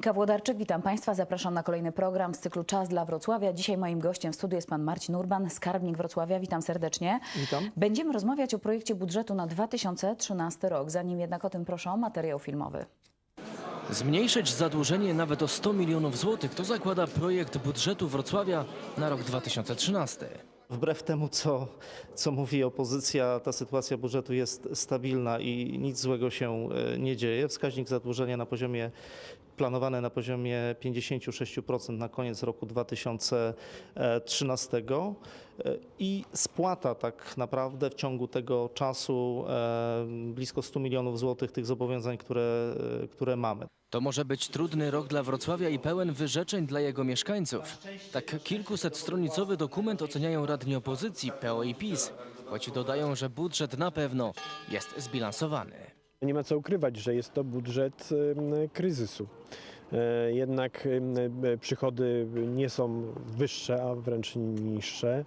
Monika Włodarczyk, witam Państwa. Zapraszam na kolejny program z cyklu Czas dla Wrocławia. Dzisiaj moim gościem w studiu jest Pan Marcin Urban, skarbnik Wrocławia. Witam serdecznie. Witam. Będziemy rozmawiać o projekcie budżetu na 2013 rok. Zanim jednak o tym proszę o materiał filmowy. Zmniejszyć zadłużenie nawet o 100 milionów złotych to zakłada projekt budżetu Wrocławia na rok 2013. Wbrew temu, co, co mówi opozycja, ta sytuacja budżetu jest stabilna i nic złego się e, nie dzieje. Wskaźnik zadłużenia na poziomie planowane na poziomie 56% na koniec roku 2013 e, i spłata tak naprawdę w ciągu tego czasu e, blisko 100 milionów złotych tych zobowiązań, które, które mamy. To może być trudny rok dla Wrocławia i pełen wyrzeczeń dla jego mieszkańców. Tak kilkusetstronicowy dokument oceniają radni opozycji PO i PiS, choć dodają, że budżet na pewno jest zbilansowany. Nie ma co ukrywać, że jest to budżet kryzysu. E, Jednak em, e, przychody nie są wyższe, a wręcz niższe.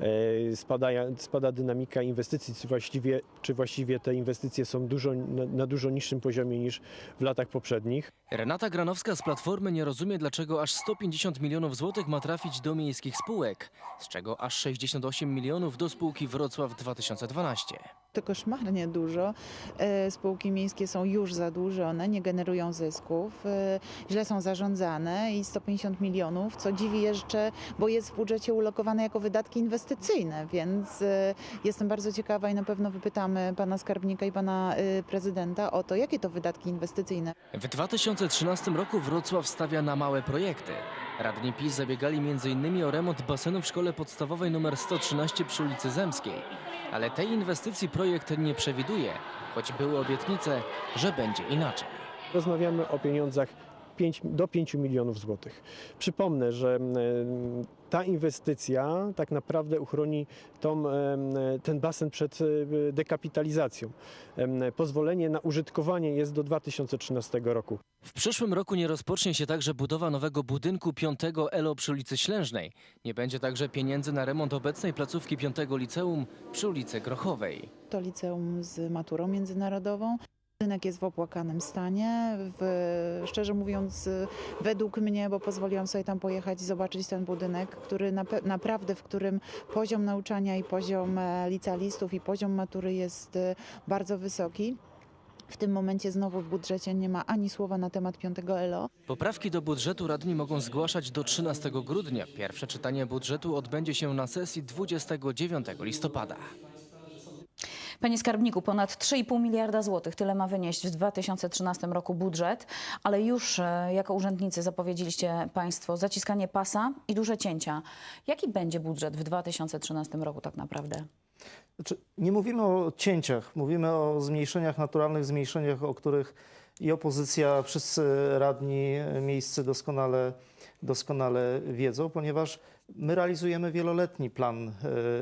E, Spada, spada dynamika inwestycji, czy właściwie, czy właściwie te inwestycje są dużo, na, na dużo niższym poziomie niż w latach poprzednich. Renata Granowska z Platformy nie rozumie, dlaczego aż 150 milionów złotych ma trafić do miejskich spółek, z czego aż 68 milionów do spółki Wrocław 2012. To koszmarnie dużo. E, Spółki miejskie są już zadłużone, nie generują zysków, e, źle są zarządzane i 150 milionów, co dziwi jeszcze, bo jest w budżecie ulokowane jako wydatki inwestycyjne, więc e, jestem bardzo ciekawa i na pewno wypytamy pana skarbnika i pana prezydenta o to, jakie to wydatki inwestycyjne. W 2013 roku Wrocław stawia na małe projekty. Radni PiS zabiegali m.in. o remont basenu w szkole podstawowej nr 113 przy ulicy Zemskiej. Ale tej inwestycji projekt nie przewiduje, choć były obietnice, że będzie inaczej. Rozmawiamy o pieniądzach 5, do 5 milionów złotych. Przypomnę, że ta inwestycja tak naprawdę uchroni tą, ten basen przed e, dekapitalizacją. Pozwolenie na użytkowanie jest do 2013 roku. W przyszłym roku nie rozpocznie się także budowa nowego budynku 5 ELO przy ulicy Ślężnej. Nie będzie także pieniędzy na remont obecnej placówki 5 liceum przy ulicy Grochowej. To liceum z maturą międzynarodową. Budynek jest w opłakanym stanie. W, szczerze mówiąc, według mnie, bo pozwoliłam sobie tam pojechać i zobaczyć ten budynek, który nape- naprawdę, w którym poziom nauczania i poziom e, licealistów i poziom matury jest y, bardzo wysoki. W tym momencie znowu w budżecie nie ma ani słowa na temat 5 ELO. Poprawki do budżetu radni mogą zgłaszać do 13 grudnia. Pierwsze czytanie budżetu odbędzie się na sesji 29 listopada. Panie skarbniku, ponad 3,5 miliarda złotych, tyle ma wynieść w 2013 roku budżet, ale już e, jako urzędnicy zapowiedzieliście Państwo zaciskanie pasa i duże cięcia. Jaki będzie budżet w 2013 roku tak naprawdę? Znaczy, nie mówimy o cięciach, mówimy o zmniejszeniach, naturalnych zmniejszeniach, o których i opozycja, wszyscy radni miejscy doskonale, doskonale wiedzą, ponieważ my realizujemy wieloletni plan e,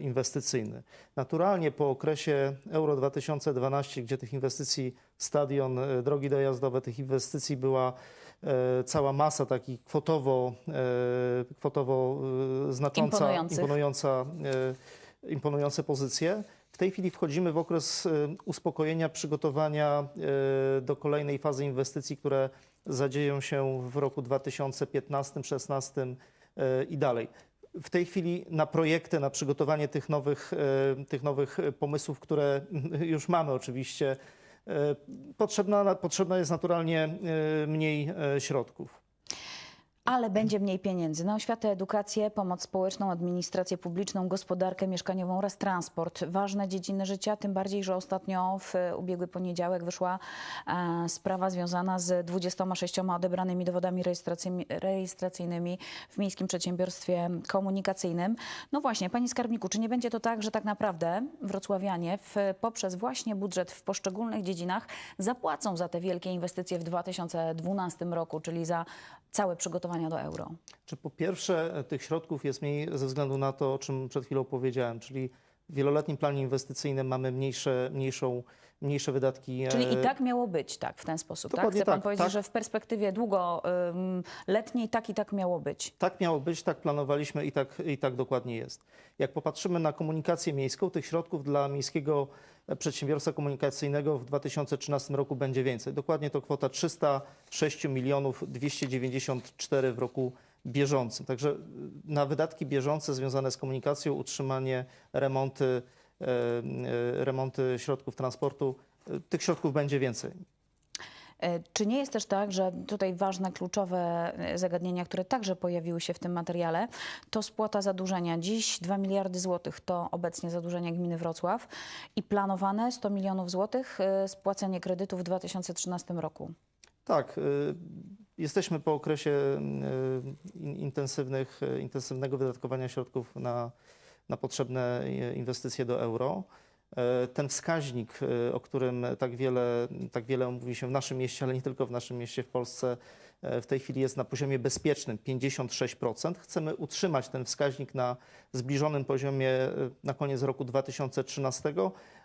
inwestycyjny. Naturalnie po okresie Euro 2012, gdzie tych inwestycji, stadion, e, drogi dojazdowe, tych inwestycji była e, cała masa takich kwotowo, kwotowo znacząca, Imponujących. imponująca imponujące pozycje. W tej chwili wchodzimy w okres uspokojenia, przygotowania do kolejnej fazy inwestycji, które zadzieją się w roku 2015, 2016 e, i dalej. W tej chwili na projekty, na przygotowanie tych nowych, e, tych nowych pomysłów, które już mamy oczywiście, e, potrzebna, potrzebna jest naturalnie e, mniej środków. Ale będzie mniej pieniędzy na oświatę, edukację, pomoc społeczną, administrację publiczną, gospodarkę mieszkaniową oraz transport. Ważne dziedziny życia, tym bardziej, że ostatnio w ubiegły poniedziałek wyszła e, sprawa związana z 26 odebranymi dowodami rejestracyjnymi, w Miejskim Przedsiębiorstwie Komunikacyjnym. No właśnie, Panie Skarbniku, czy nie będzie to tak, że tak naprawdę wrocławianie w, poprzez właśnie budżet w poszczególnych dziedzinach zapłacą za te wielkie inwestycje w 2012 roku, czyli za całe przygotowania do euro? Czy po pierwsze e, tych środków jest mniej ze względu na to, o czym przed chwilą powiedziałem, czyli w wieloletnim planie inwestycyjnym mamy mniejsze, mniejszą, mniejsze wydatki. e, Czyli i tak miało być, tak, w ten sposób, tak? Dokładnie Chce pan tak, powiedzieć, tak. że w perspektywie długoletniej tak i tak miało być. Tak miało być, tak planowaliśmy i tak, i tak dokładnie jest. Jak popatrzymy na komunikację miejską, tych środków dla miejskiego przedsiębiorstwa komunikacyjnego w 2013 roku będzie więcej. Dokładnie to kwota 306 milionów 294 w roku bieżącym. Także y, na wydatki bieżące związane z komunikacją, utrzymanie, remonty, e, e, remonty środków transportu, y, tych środków będzie więcej. E, Czy nie jest też tak, że tutaj ważne, kluczowe e, zagadnienia, które także pojawiły się w tym materiale, to spłata zadłużenia. Dziś 2 miliardy złotych to obecnie zadłużenie gminy Wrocław i planowane 100 milionów złotych e, spłacenie kredytu w 2013 roku. Tak, jesteśmy po okresie in- intensywnych, intensywnego wydatkowania środków na, na potrzebne inwestycje do euro. E, Ten wskaźnik, y, o którym tak wiele, tak wiele mówi się w naszym mieście, ale nie tylko w naszym mieście, w Polsce, e, w tej chwili jest na poziomie bezpiecznym 56%. Chcemy utrzymać ten wskaźnik na zbliżonym poziomie na koniec roku 2013,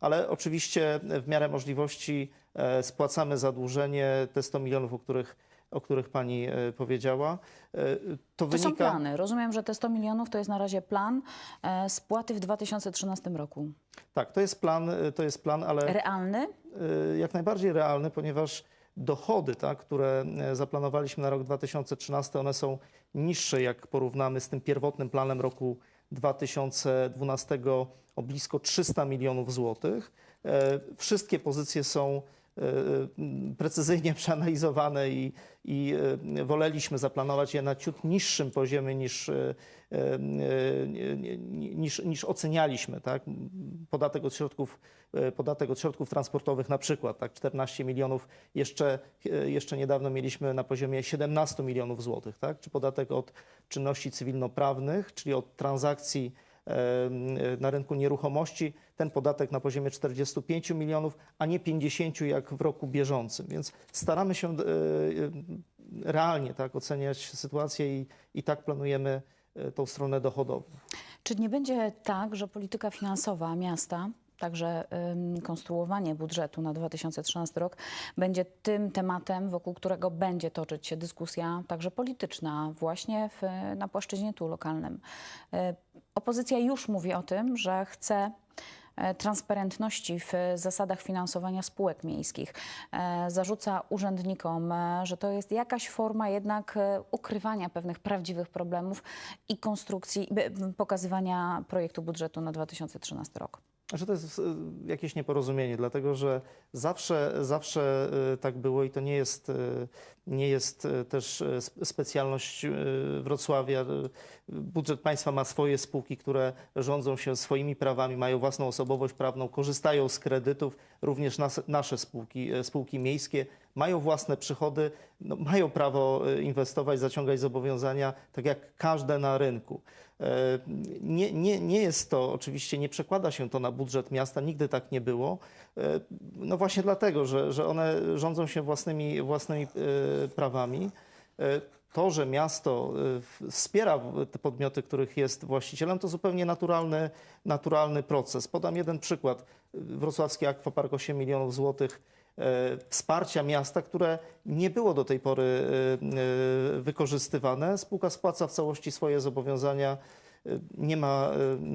ale oczywiście w miarę możliwości e, spłacamy zadłużenie, te 100 milionów, o których, o których pani e, powiedziała. E, To, To są wynika. plany. Rozumiem, że te 100 milionów to jest na razie plan e, spłaty w 2013 roku. Tak, to jest plan, to jest plan, ale Realny? jak najbardziej realny, ponieważ dochody, tak, które zaplanowaliśmy na rok 2013, one są niższe, jak porównamy z tym pierwotnym planem roku 2012 o blisko 300 milionów złotych. Wszystkie pozycje są precyzyjnie przeanalizowane i, i e, woleliśmy zaplanować je na ciut niższym poziomie niż, e, e, niż, niż ocenialiśmy. Tak? Podatek od środków e, podatek od środków transportowych na przykład, tak, 14 milionów, jeszcze, e, jeszcze niedawno mieliśmy na poziomie 17 milionów złotych, tak, czy podatek od czynności cywilnoprawnych, czyli od transakcji e, na rynku nieruchomości, ten podatek na poziomie 45 milionów, a nie 50 jak w roku bieżącym. Więc staramy się e, e, realnie tak, oceniać sytuację i, i tak planujemy e, tą stronę dochodową. Czy nie będzie tak, że polityka finansowa miasta, także konstruowanie budżetu na 2013 rok, będzie tym tematem, wokół którego będzie toczyć się dyskusja także polityczna, właśnie w, na płaszczyźnie tu lokalnym? Opozycja już mówi o tym, że chce e, transparentności w zasadach finansowania spółek miejskich. E, Zarzuca urzędnikom, e, że to jest jakaś forma jednak ukrywania pewnych prawdziwych problemów i konstrukcji, pokazywania projektu budżetu na 2013 rok. Że to jest y, jakieś nieporozumienie, dlatego że zawsze, zawsze y, tak było i to nie jest, y, nie jest też sp- specjalność Wrocławia. Budżet państwa ma swoje spółki, które rządzą się swoimi prawami, mają własną osobowość prawną, korzystają z kredytów, również nas, nasze spółki, spółki miejskie mają własne przychody, no, mają prawo y, inwestować, zaciągać zobowiązania, tak jak każde na rynku. E, Nie, nie, nie jest to, oczywiście nie przekłada się to na budżet miasta, nigdy tak nie było. E, No właśnie dlatego, że, że one rządzą się własnymi, własnymi e, prawami. E, To, że miasto e, wspiera te podmioty, których jest właścicielem, to zupełnie naturalny, naturalny proces. Podam jeden przykład. Wrocławski Akwapark 8 milionów złotych e, wsparcia miasta, które nie było do tej pory e, e, wykorzystywane. Spółka spłaca w całości swoje zobowiązania. E, Nie ma,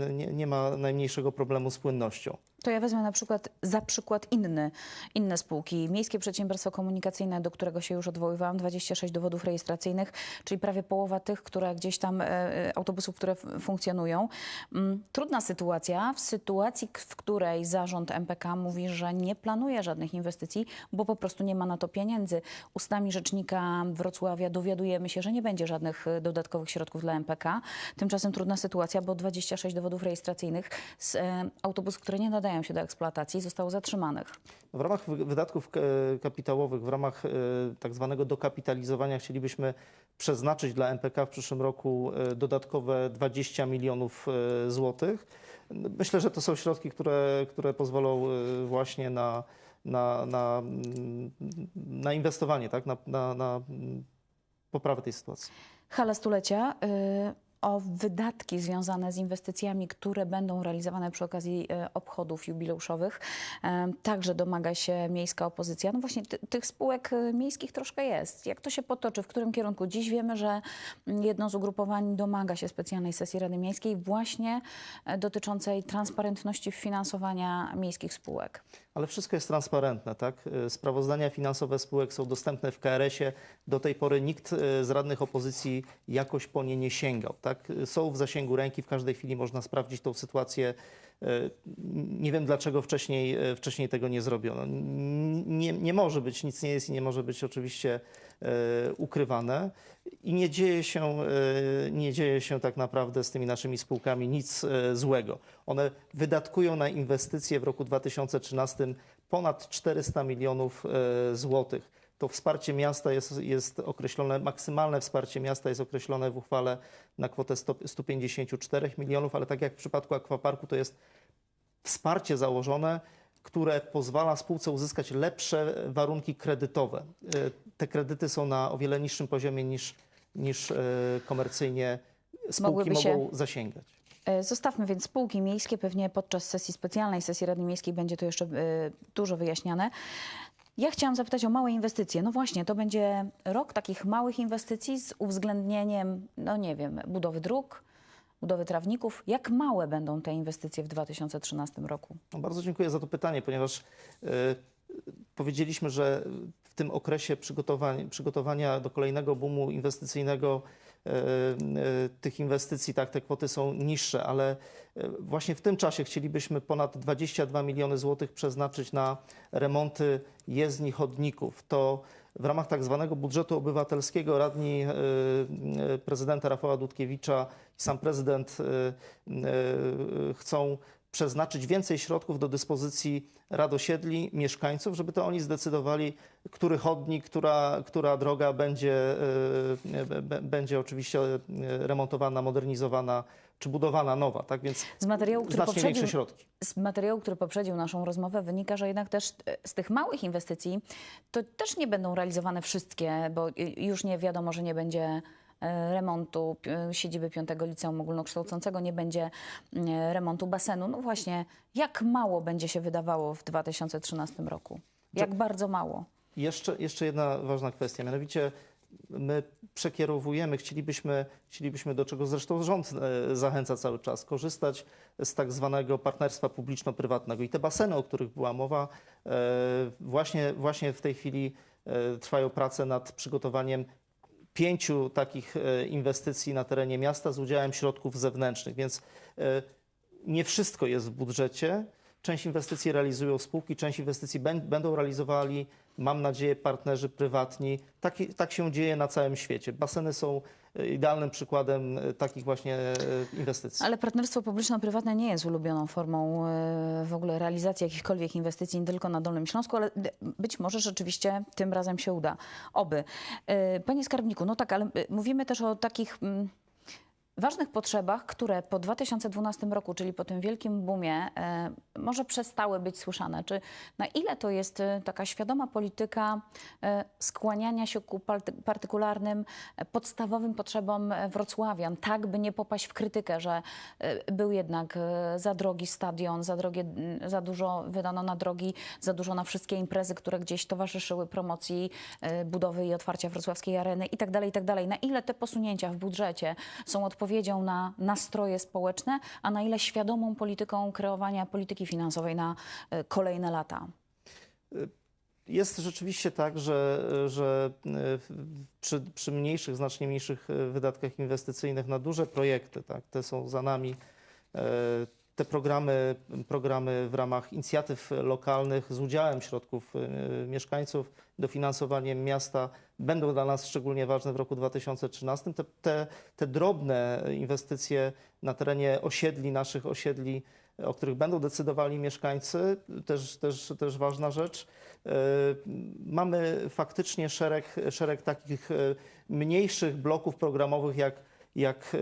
e, nie, nie ma najmniejszego problemu z płynnością. To ja wezmę na przykład za przykład inny, inne spółki. Miejskie Przedsiębiorstwo Komunikacyjne, do którego się już odwoływałam, 26 dowodów rejestracyjnych, czyli prawie połowa tych, które gdzieś tam, e, e, autobusów, które funkcjonują. Mm, Trudna sytuacja, w sytuacji, w której zarząd MPK mówi, że nie planuje żadnych inwestycji, bo po prostu nie ma na to pieniędzy. Ustami rzecznika Wrocławia dowiadujemy się, że nie będzie żadnych e, dodatkowych środków dla MPK. Tymczasem trudna sytuacja, bo 26 dowodów rejestracyjnych z e, autobusów, które nie nadają się do eksploatacji, zostało zatrzymanych. W ramach wy- wydatków kapitałowych, w ramach e, tak zwanego dokapitalizowania chcielibyśmy przeznaczyć dla MPK w przyszłym roku e, dodatkowe 20 milionów e, złotych. Myślę, że to są środki, które, które pozwolą właśnie na, na, na, mm, na inwestowanie, tak? na, na, na mm, poprawę tej sytuacji. Hala stulecia. y, o wydatki związane z inwestycjami, które będą realizowane przy okazji e, obchodów jubileuszowych. E, Także domaga się miejska opozycja. No właśnie ty, tych spółek e, miejskich troszkę jest. Jak to się potoczy? W którym kierunku? Dziś wiemy, że jedno z ugrupowań domaga się specjalnej sesji Rady Miejskiej właśnie dotyczącej transparentności finansowania miejskich spółek. Ale wszystko jest transparentne, tak? Y, Sprawozdania finansowe spółek są dostępne w KRS-ie. Do tej pory nikt y, z radnych opozycji jakoś po nie nie sięgał, tak? Y, Są w zasięgu ręki, w każdej chwili można sprawdzić tą sytuację. Y, Nie wiem, dlaczego wcześniej, y, wcześniej tego nie zrobiono. Nie, nie może być, nic nie jest i nie może być oczywiście y, ukrywane. I nie dzieje się, nie dzieje się tak naprawdę z tymi naszymi spółkami nic złego. One wydatkują na inwestycje w roku 2013 ponad 400 milionów e, złotych. To wsparcie miasta jest, jest określone, maksymalne wsparcie miasta jest określone w uchwale na kwotę 100, 154 milionów, ale tak jak w przypadku akwaparku to jest wsparcie założone, które pozwala spółce uzyskać lepsze warunki kredytowe. E, Te kredyty są na o wiele niższym poziomie niż, niż e, komercyjnie spółki Mogłyby się- mogą zasięgać. E, Zostawmy więc spółki miejskie. Pewnie podczas sesji specjalnej, sesji Rady Miejskiej będzie to jeszcze dużo wyjaśniane. Ja chciałam zapytać o małe inwestycje. No właśnie, to będzie rok takich małych inwestycji z uwzględnieniem, no nie wiem, budowy dróg, budowy trawników. Jak małe będą te inwestycje w 2013 roku? No, bardzo dziękuję za to pytanie, ponieważ e, powiedzieliśmy, że w tym okresie przygotowań, przygotowania do kolejnego boomu inwestycyjnego tych inwestycji, tak, te kwoty są niższe, ale e, właśnie w tym czasie chcielibyśmy ponad 22 miliony złotych przeznaczyć na remonty jezdni, chodników. To w ramach tak zwanego budżetu obywatelskiego radni e, e, prezydenta Rafała Dudkiewicza i sam prezydent e, e, chcą przeznaczyć więcej środków do dyspozycji rad osiedli, mieszkańców, żeby to oni zdecydowali, który chodnik, która, która droga będzie, e, będzie oczywiście e, remontowana, modernizowana czy budowana nowa. Tak więc Z materiału, który znacznie poprzedził, większe środki. z materiału, który poprzedził naszą rozmowę, wynika, że jednak też e, z tych małych inwestycji to też nie będą realizowane wszystkie, bo już nie wiadomo, że nie będzie remontu e, siedziby piątego liceum ogólnokształcącego, nie będzie e, remontu basenu. No właśnie, jak mało będzie się wydawało w 2013 roku? Jak bardzo mało? Jeszcze, jeszcze jedna ważna kwestia, mianowicie my przekierowujemy, chcielibyśmy, chcielibyśmy do czego zresztą rząd e, zachęca cały czas, korzystać z tak zwanego partnerstwa publiczno-prywatnego. I te baseny, o których była mowa, e, właśnie, właśnie w tej chwili e, trwają prace nad przygotowaniem pięciu takich e, inwestycji na terenie miasta z udziałem środków zewnętrznych, więc e, nie wszystko jest w budżecie. Część inwestycji realizują spółki, część inwestycji bę- będą realizowali, mam nadzieję, partnerzy prywatni. Tak, tak się dzieje na całym świecie. Baseny są e, idealnym przykładem e, takich właśnie e, inwestycji. Ale partnerstwo publiczno-prywatne nie jest ulubioną formą w ogóle realizacji jakichkolwiek inwestycji nie tylko na Dolnym Śląsku, ale być może rzeczywiście tym razem się uda. Oby. Panie skarbniku, no tak, ale mówimy też o takich mm, ważnych potrzebach, które po 2012 roku, czyli po tym wielkim boomie, może przestały być słyszane. Czy na ile to jest e, taka świadoma polityka e, skłaniania się ku party- partykularnym, e, podstawowym potrzebom e, wrocławian, tak by nie popaść w krytykę, że e, był jednak za drogi stadion, za, drogie, za dużo wydano na drogi, za dużo na wszystkie imprezy, które gdzieś towarzyszyły promocji budowy i otwarcia wrocławskiej areny i tak dalej, i tak. Na ile te posunięcia w budżecie są odpowiedzią na nastroje społeczne, a na ile świadomą polityką kreowania polityki finansowej na e, kolejne lata? Jest rzeczywiście tak, że, że e, przy, przy mniejszych, znacznie mniejszych e, wydatkach inwestycyjnych na duże projekty, tak, te są za nami, e, te programy, programy w ramach inicjatyw lokalnych z udziałem środków mieszkańców, dofinansowaniem miasta będą dla nas szczególnie ważne w roku 2013. Te, te, te drobne inwestycje na terenie osiedli, naszych osiedli, o których będą decydowali mieszkańcy, też, też, też ważna rzecz. E, Mamy faktycznie szereg, szereg takich e, mniejszych bloków programowych, jak, jak e,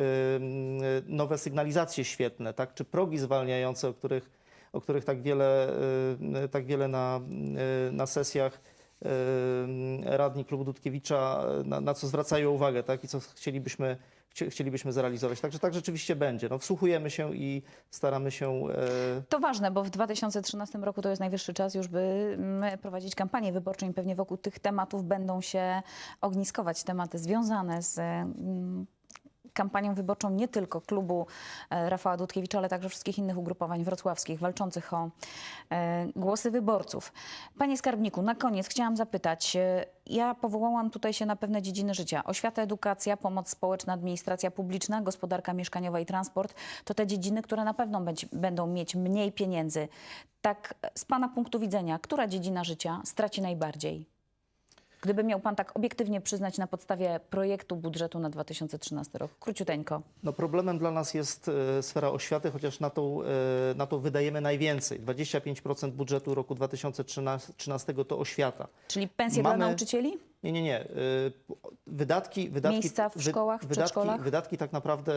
nowe sygnalizacje świetne, tak? czy progi zwalniające, o których, o których tak wiele, tak wiele na, na sesjach radni klubu Dudkiewicza, na, na co zwracają uwagę tak? i co chcielibyśmy, chcie- chcielibyśmy zrealizować. Także tak rzeczywiście będzie. No, wsłuchujemy się i staramy się e, To ważne, bo w 2013 roku to jest najwyższy czas już, by mm, prowadzić kampanię wyborczą i pewnie wokół tych tematów będą się ogniskować tematy związane z mm, kampanią wyborczą nie tylko klubu e, Rafała Dudkiewicza, ale także wszystkich innych ugrupowań wrocławskich walczących o e, głosy wyborców. Panie skarbniku, na koniec chciałam zapytać, e, ja powołałam tutaj się na pewne dziedziny życia. Oświata, edukacja, pomoc społeczna, administracja publiczna, gospodarka mieszkaniowa i transport to te dziedziny, które na pewno będą mieć mniej pieniędzy. Tak z Pana punktu widzenia, która dziedzina życia straci najbardziej? Gdyby miał Pan tak obiektywnie przyznać na podstawie projektu budżetu na 2013 rok. Króciuteńko. No problemem dla nas jest e, sfera oświaty, chociaż na to, e, na to wydajemy najwięcej. 25% budżetu roku 2013 to oświata. Czyli pensje dla Mamy- nauczycieli? Nie, nie, nie. Y, Wydatki, wydatki, Miejsca w szkołach, w wydatki, wydatki tak naprawdę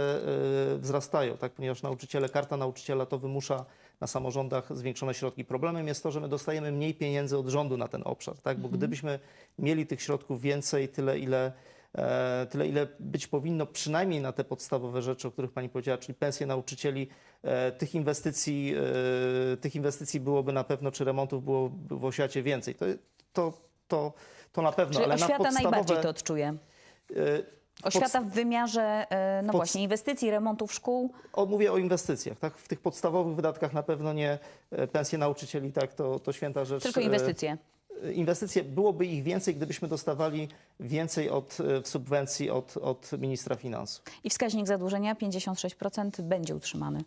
y, wzrastają, tak, ponieważ nauczyciele, karta nauczyciela to wymusza na samorządach zwiększone środki. Problemem jest to, że my dostajemy mniej pieniędzy od rządu na ten obszar, tak? bo gdybyśmy mieli tych środków więcej, tyle ile, e, tyle ile być powinno, przynajmniej na te podstawowe rzeczy, o których Pani powiedziała, czyli pensje nauczycieli, e, tych inwestycji, e, tych inwestycji byłoby na pewno, czy remontów byłoby w oświacie więcej. To, to, to, to na pewno, Czyli ale oświata na podstawowe... najbardziej to odczuje. e, Oświata w wymiarze, e, no pod- właśnie, inwestycji, remontów szkół. O, mówię o inwestycjach, tak? W tych podstawowych wydatkach na pewno nie e, pensje nauczycieli, tak? To, to święta rzecz. Tylko E, inwestycje. Inwestycje, byłoby ich więcej, gdybyśmy dostawali więcej od e, w subwencji od, od ministra finansów. I wskaźnik zadłużenia 56% będzie utrzymany.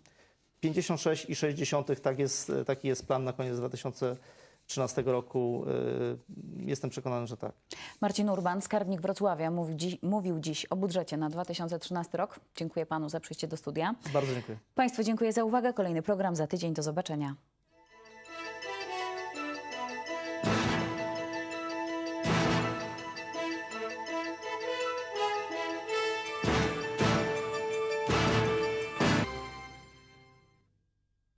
56,6 tak jest, e, taki jest plan na koniec 2013 roku. E, Jestem przekonany, że tak. Marcin Urban, skarbnik Wrocławia, mówi dzi- mówił dziś o budżecie na 2013 rok. Dziękuję panu za przyjście do studia. Bardzo dziękuję. Państwu dziękuję za uwagę. Kolejny program za tydzień. Do zobaczenia.